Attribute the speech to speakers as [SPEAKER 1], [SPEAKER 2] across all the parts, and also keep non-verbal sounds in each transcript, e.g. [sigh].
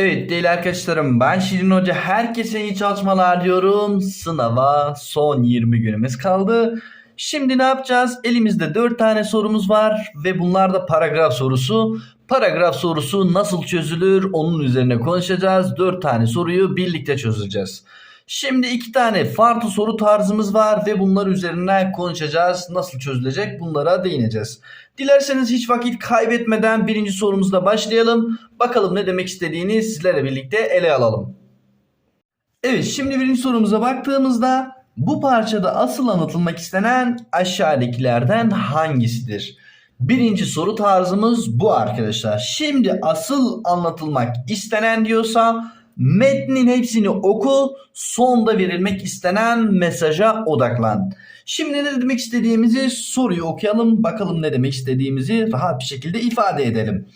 [SPEAKER 1] Evet değerli arkadaşlarım ben Şirin Hoca herkese iyi çalışmalar diyorum. Sınava son 20 günümüz kaldı. Şimdi ne yapacağız? Elimizde 4 tane sorumuz var ve bunlar da paragraf sorusu. Paragraf sorusu nasıl çözülür onun üzerine konuşacağız. 4 tane soruyu birlikte çözeceğiz. Şimdi iki tane farklı soru tarzımız var ve bunlar üzerine konuşacağız. Nasıl çözülecek bunlara değineceğiz. Dilerseniz hiç vakit kaybetmeden birinci sorumuzla başlayalım. Bakalım ne demek istediğini sizlerle birlikte ele alalım. Evet şimdi birinci sorumuza baktığımızda bu parçada asıl anlatılmak istenen aşağıdakilerden hangisidir? Birinci soru tarzımız bu arkadaşlar. Şimdi asıl anlatılmak istenen diyorsa metnin hepsini oku, sonda verilmek istenen mesaja odaklan. Şimdi ne demek istediğimizi soruyu okuyalım. Bakalım ne demek istediğimizi rahat bir şekilde ifade edelim.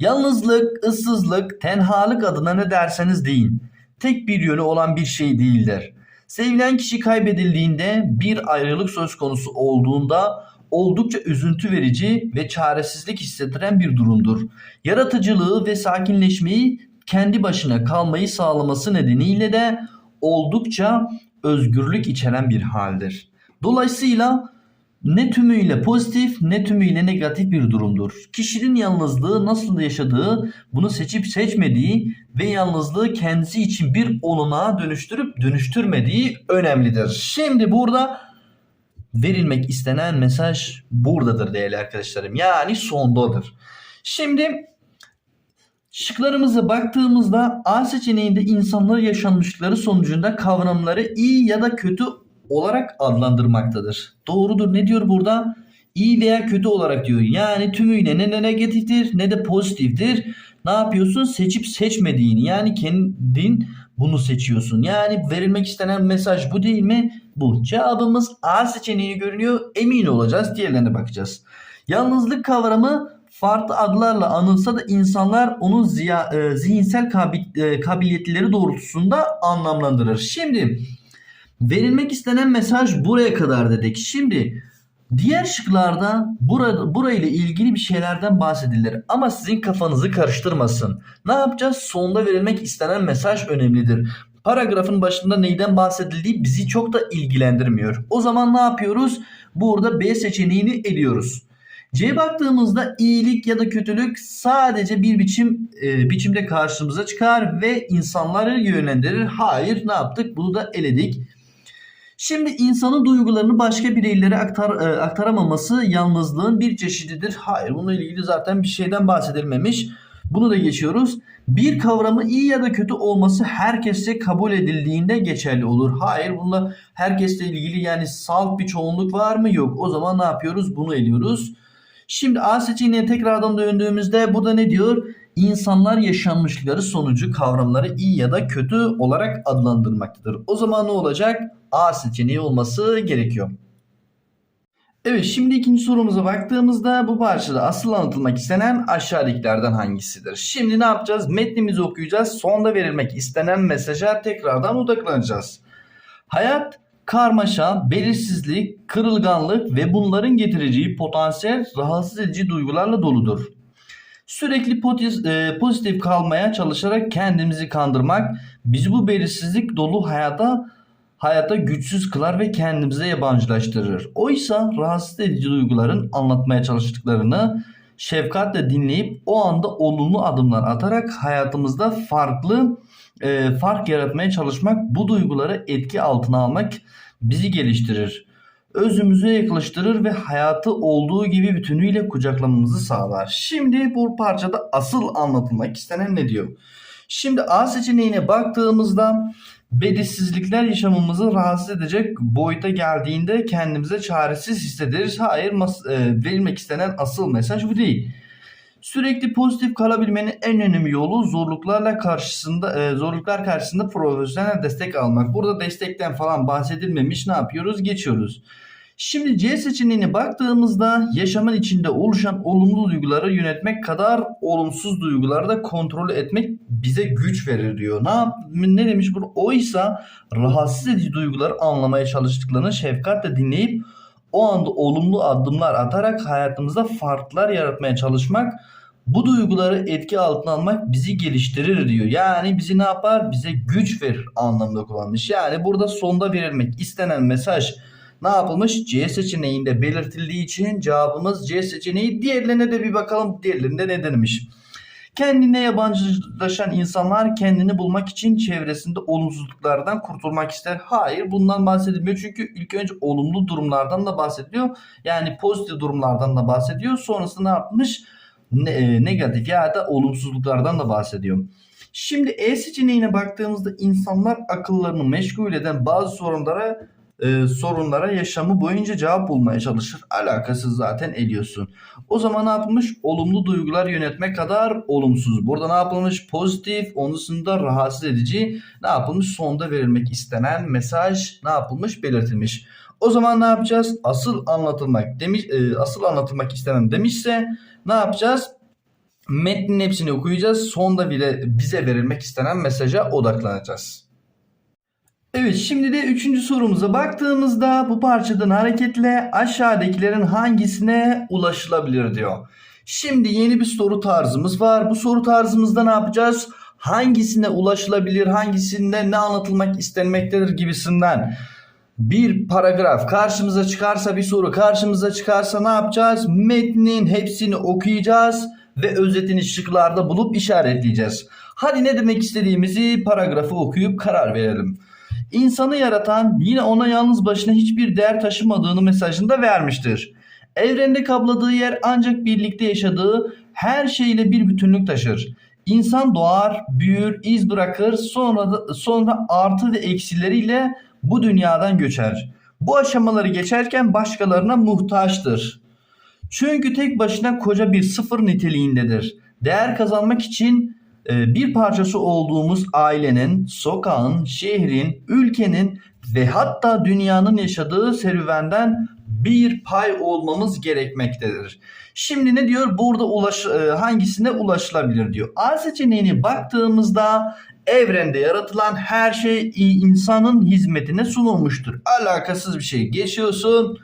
[SPEAKER 1] Yalnızlık, ıssızlık, tenhalık adına ne derseniz deyin. Tek bir yönü olan bir şey değildir. Sevilen kişi kaybedildiğinde bir ayrılık söz konusu olduğunda oldukça üzüntü verici ve çaresizlik hissettiren bir durumdur. Yaratıcılığı ve sakinleşmeyi kendi başına kalmayı sağlaması nedeniyle de oldukça özgürlük içeren bir haldir. Dolayısıyla ne tümüyle pozitif ne tümüyle negatif bir durumdur. Kişinin yalnızlığı nasıl yaşadığı, bunu seçip seçmediği ve yalnızlığı kendisi için bir olanağa dönüştürüp dönüştürmediği önemlidir. Şimdi burada verilmek istenen mesaj buradadır değerli arkadaşlarım. Yani sondadır. Şimdi Şıklarımıza baktığımızda A seçeneğinde insanlar yaşanmışlıkları sonucunda kavramları iyi ya da kötü olarak adlandırmaktadır. Doğrudur. Ne diyor burada? İyi veya kötü olarak diyor. Yani tümüyle ne, ne negatiftir ne de pozitiftir. Ne yapıyorsun? Seçip seçmediğini yani kendin bunu seçiyorsun. Yani verilmek istenen mesaj bu değil mi? Bu. Cevabımız A seçeneği görünüyor. Emin olacağız. Diğerlerine bakacağız. Yalnızlık kavramı farklı adlarla anılsa da insanlar onun e, zihinsel e, kabiliyetleri doğrultusunda anlamlandırır. Şimdi verilmek istenen mesaj buraya kadar dedik. Şimdi diğer şıklarda burada burayla ilgili bir şeylerden bahsedilir ama sizin kafanızı karıştırmasın. Ne yapacağız? Sonda verilmek istenen mesaj önemlidir. Paragrafın başında neyden bahsedildiği bizi çok da ilgilendirmiyor. O zaman ne yapıyoruz? Burada B seçeneğini eliyoruz. C'ye baktığımızda iyilik ya da kötülük sadece bir biçim e, biçimde karşımıza çıkar ve insanları yönlendirir. Hayır ne yaptık? Bunu da eledik. Şimdi insanın duygularını başka bireylere aktar, e, aktaramaması yalnızlığın bir çeşididir. Hayır bununla ilgili zaten bir şeyden bahsedilmemiş. Bunu da geçiyoruz. Bir kavramı iyi ya da kötü olması herkese kabul edildiğinde geçerli olur. Hayır bunda herkesle ilgili yani salt bir çoğunluk var mı? Yok. O zaman ne yapıyoruz? Bunu eliyoruz. Şimdi A seçeneğine tekrardan döndüğümüzde burada ne diyor? İnsanlar yaşanmışlıkları sonucu kavramları iyi ya da kötü olarak adlandırmaktadır. O zaman ne olacak? A seçeneği olması gerekiyor. Evet şimdi ikinci sorumuza baktığımızda bu parçada asıl anlatılmak istenen aşağıdakilerden hangisidir? Şimdi ne yapacağız? Metnimizi okuyacağız. Sonda verilmek istenen mesaja tekrardan odaklanacağız. Hayat karmaşa, belirsizlik, kırılganlık ve bunların getireceği potansiyel rahatsız edici duygularla doludur. Sürekli e, pozitif kalmaya çalışarak kendimizi kandırmak bizi bu belirsizlik dolu hayata hayata güçsüz kılar ve kendimize yabancılaştırır. Oysa rahatsız edici duyguların anlatmaya çalıştıklarını şefkatle dinleyip o anda olumlu adımlar atarak hayatımızda farklı e, fark yaratmaya çalışmak, bu duyguları etki altına almak bizi geliştirir. Özümüze yaklaştırır ve hayatı olduğu gibi bütünüyle kucaklamamızı sağlar. Şimdi bu parçada asıl anlatılmak istenen ne diyor? Şimdi A seçeneğine baktığımızda belirsizlikler yaşamımızı rahatsız edecek boyuta geldiğinde kendimize çaresiz hissederiz. Hayır mas- e, verilmek istenen asıl mesaj bu değil. Sürekli pozitif kalabilmenin en önemli yolu zorluklarla karşısında e, zorluklar karşısında profesyonel destek almak. Burada destekten falan bahsedilmemiş. Ne yapıyoruz? Geçiyoruz. Şimdi C seçeneğine baktığımızda yaşamın içinde oluşan olumlu duyguları yönetmek kadar olumsuz duyguları da kontrol etmek bize güç verir diyor. Ne yap ne demiş bu? Oysa rahatsız edici duyguları anlamaya çalıştıklarını şefkatle dinleyip o anda olumlu adımlar atarak hayatımızda farklar yaratmaya çalışmak Bu duyguları etki altına almak bizi geliştirir diyor. Yani bizi ne yapar? Bize güç verir anlamında kullanmış. Yani burada sonda verilmek istenen mesaj ne yapılmış? C seçeneğinde belirtildiği için cevabımız C seçeneği. Diğerlerine de bir bakalım. Diğerlerinde ne denmiş? Kendine yabancılaşan insanlar kendini bulmak için çevresinde olumsuzluklardan kurtulmak ister. Hayır bundan bahsedilmiyor çünkü ilk önce olumlu durumlardan da bahsediyor. Yani pozitif durumlardan da bahsediyor. Sonrasında ne yapmış? Ne- e, negatif ya da olumsuzluklardan da bahsediyor. Şimdi E seçeneğine baktığımızda insanlar akıllarını meşgul eden bazı sorunlara e, sorunlara yaşamı boyunca cevap bulmaya çalışır. Alakasız zaten ediyorsun. O zaman ne yapılmış? Olumlu duygular yönetme kadar olumsuz. Burada ne yapılmış? Pozitif, onun dışında rahatsız edici. Ne yapılmış? Sonda verilmek istenen mesaj ne yapılmış? Belirtilmiş. O zaman ne yapacağız? Asıl anlatılmak demiş, e, asıl anlatılmak istenen demişse ne yapacağız? Metnin hepsini okuyacağız. Sonda bile bize verilmek istenen mesaja odaklanacağız. Evet şimdi de üçüncü sorumuza baktığımızda bu parçadan hareketle aşağıdakilerin hangisine ulaşılabilir diyor. Şimdi yeni bir soru tarzımız var. Bu soru tarzımızda ne yapacağız? Hangisine ulaşılabilir, hangisinde ne anlatılmak istenmektedir gibisinden bir paragraf karşımıza çıkarsa bir soru karşımıza çıkarsa ne yapacağız? Metnin hepsini okuyacağız ve özetini şıklarda bulup işaretleyeceğiz. Hadi ne demek istediğimizi paragrafı okuyup karar verelim. İnsanı yaratan yine ona yalnız başına hiçbir değer taşımadığını mesajında vermiştir. Evrende kapladığı yer ancak birlikte yaşadığı her şeyle bir bütünlük taşır. İnsan doğar, büyür, iz bırakır, sonra da, sonra artı ve eksileriyle bu dünyadan göçer. Bu aşamaları geçerken başkalarına muhtaçtır. Çünkü tek başına koca bir sıfır niteliğindedir. Değer kazanmak için bir parçası olduğumuz ailenin, sokağın, şehrin, ülkenin ve hatta dünyanın yaşadığı serüvenden bir pay olmamız gerekmektedir. Şimdi ne diyor? Burada ulaş, e, hangisine ulaşılabilir diyor. A seçeneğine baktığımızda evrende yaratılan her şey insanın hizmetine sunulmuştur. Alakasız bir şey. Geçiyorsun.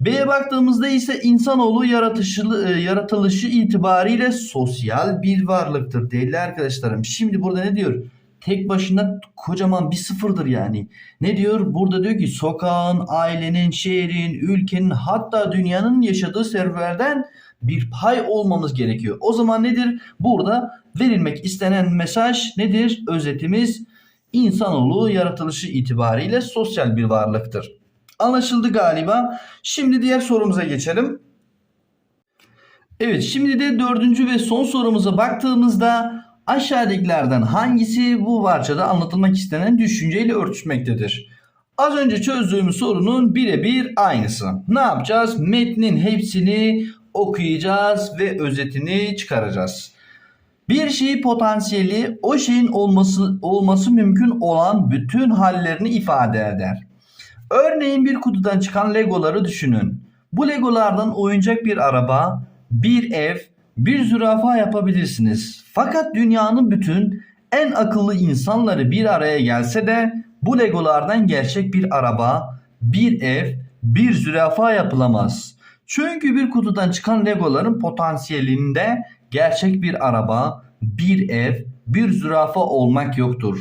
[SPEAKER 1] B'ye baktığımızda ise insanoğlu e, yaratılışı itibariyle sosyal bir varlıktır değerli arkadaşlarım. Şimdi burada ne diyor? Tek başına kocaman bir sıfırdır yani. Ne diyor? Burada diyor ki sokağın, ailenin, şehrin, ülkenin hatta dünyanın yaşadığı serverden bir pay olmamız gerekiyor. O zaman nedir? Burada verilmek istenen mesaj nedir? Özetimiz insanoğlu yaratılışı itibariyle sosyal bir varlıktır. Anlaşıldı galiba. Şimdi diğer sorumuza geçelim. Evet şimdi de dördüncü ve son sorumuza baktığımızda aşağıdakilerden hangisi bu parçada anlatılmak istenen düşünceyle örtüşmektedir? Az önce çözdüğümüz sorunun birebir aynısı. Ne yapacağız? Metnin hepsini okuyacağız ve özetini çıkaracağız. Bir şeyi potansiyeli o şeyin olması olması mümkün olan bütün hallerini ifade eder. Örneğin bir kutudan çıkan legoları düşünün. Bu legolardan oyuncak bir araba, bir ev, bir zürafa yapabilirsiniz. Fakat dünyanın bütün en akıllı insanları bir araya gelse de bu legolardan gerçek bir araba, bir ev, bir zürafa yapılamaz. Çünkü bir kutudan çıkan legoların potansiyelinde gerçek bir araba, bir ev, bir zürafa olmak yoktur.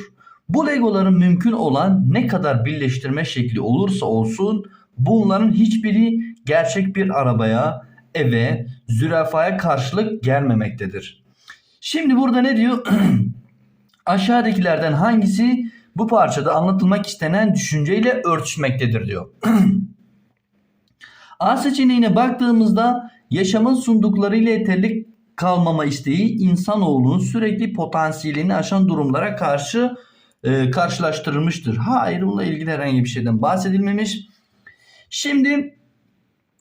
[SPEAKER 1] Bu legoların mümkün olan ne kadar birleştirme şekli olursa olsun bunların hiçbiri gerçek bir arabaya, eve, zürafaya karşılık gelmemektedir. Şimdi burada ne diyor? [clears throat] Aşağıdakilerden hangisi bu parçada anlatılmak istenen düşünceyle örtüşmektedir diyor. [clears throat] A seçeneğine baktığımızda yaşamın sunduklarıyla yeterli kalmama isteği insanoğlunun sürekli potansiyelini aşan durumlara karşı e, karşılaştırılmıştır. Hayır bununla ilgili herhangi bir şeyden bahsedilmemiş. Şimdi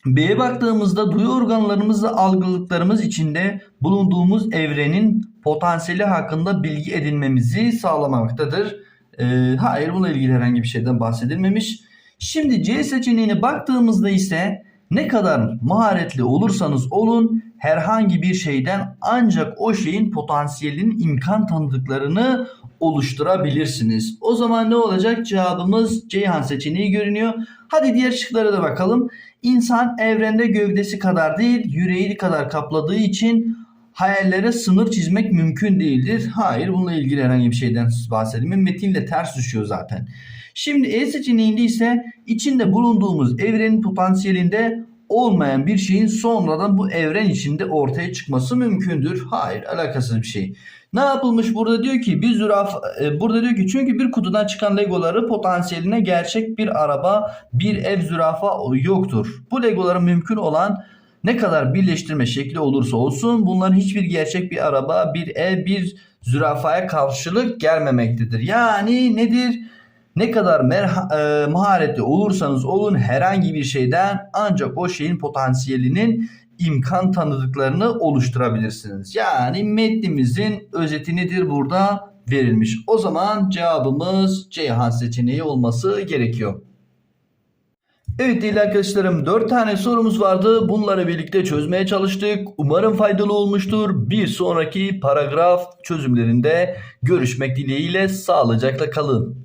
[SPEAKER 1] B'ye baktığımızda duyu organlarımızla algıladıklarımız içinde bulunduğumuz evrenin potansiyeli hakkında bilgi edinmemizi sağlamaktadır. E, hayır bununla ilgili herhangi bir şeyden bahsedilmemiş. Şimdi C seçeneğine baktığımızda ise ne kadar maharetli olursanız olun herhangi bir şeyden ancak o şeyin potansiyelinin imkan tanıdıklarını oluşturabilirsiniz. O zaman ne olacak? Cevabımız Ceyhan seçeneği görünüyor. Hadi diğer şıklara da bakalım. İnsan evrende gövdesi kadar değil yüreği kadar kapladığı için hayallere sınır çizmek mümkün değildir. Hayır bununla ilgili herhangi bir şeyden bahsedeyim. Metinle ters düşüyor zaten. Şimdi E seçeneğinde ise içinde bulunduğumuz evrenin potansiyelinde olmayan bir şeyin sonradan bu evren içinde ortaya çıkması mümkündür. Hayır alakasız bir şey. Ne yapılmış burada diyor ki bir zürafa e, burada diyor ki çünkü bir kutudan çıkan legoları potansiyeline gerçek bir araba, bir ev zürafa yoktur. Bu legoların mümkün olan ne kadar birleştirme şekli olursa olsun bunların hiçbir gerçek bir araba, bir ev, bir zürafaya karşılık gelmemektedir. Yani nedir? Ne kadar merha- e, maharetli olursanız olun herhangi bir şeyden ancak o şeyin potansiyelinin imkan tanıdıklarını oluşturabilirsiniz. Yani metnimizin özeti nedir burada verilmiş. O zaman cevabımız Ceyhan seçeneği olması gerekiyor. Evet değerli arkadaşlarım 4 tane sorumuz vardı. Bunları birlikte çözmeye çalıştık. Umarım faydalı olmuştur. Bir sonraki paragraf çözümlerinde görüşmek dileğiyle sağlıcakla kalın.